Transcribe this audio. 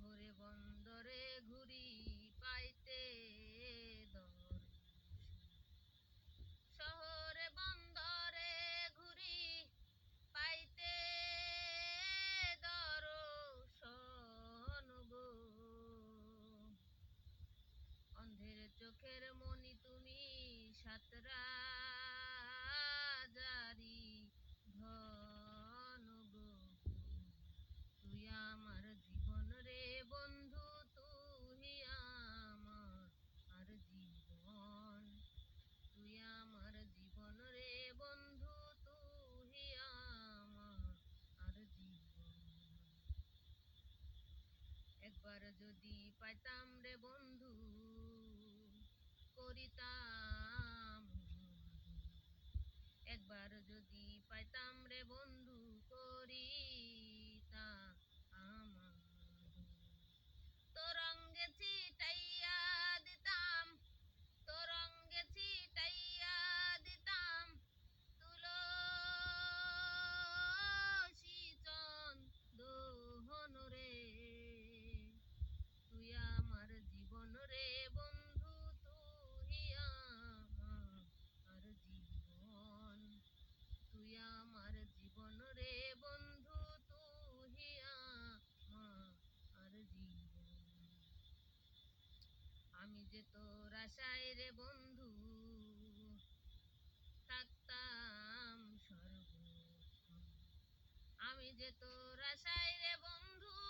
শহরে বন্দরে ঘুরি পাইতে দরে শহরে বন্দরে ঘুরি পাইতে অন্ধের চোখের মণি তুমি সাতরা একবার যদি পাইতাম রে বন্ধু করিতাম। একবার যদি পাইতাম রে বন্ধু করিতাম। যে তোর রে বন্ধু থাকতাম সর্ব আমি যে তোর রে বন্ধু